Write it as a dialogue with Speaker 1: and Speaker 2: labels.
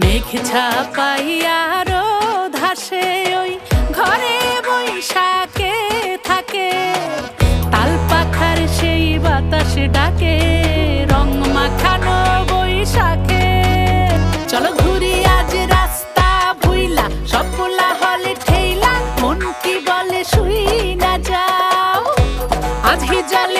Speaker 1: মেঘ ছাপাইয়া রোদ হাসে, ওই ঘরে বৈশাখে থাকে। তাল পাখার সেই বাতাসে ডাকে, রং মাখানো বৈশাখে। চলো ঘুরি আজ রাস্তা ভুইলা, সপলা হলে ঠেইলা, মন কি বলে শুই না যাও। আজ হিজালে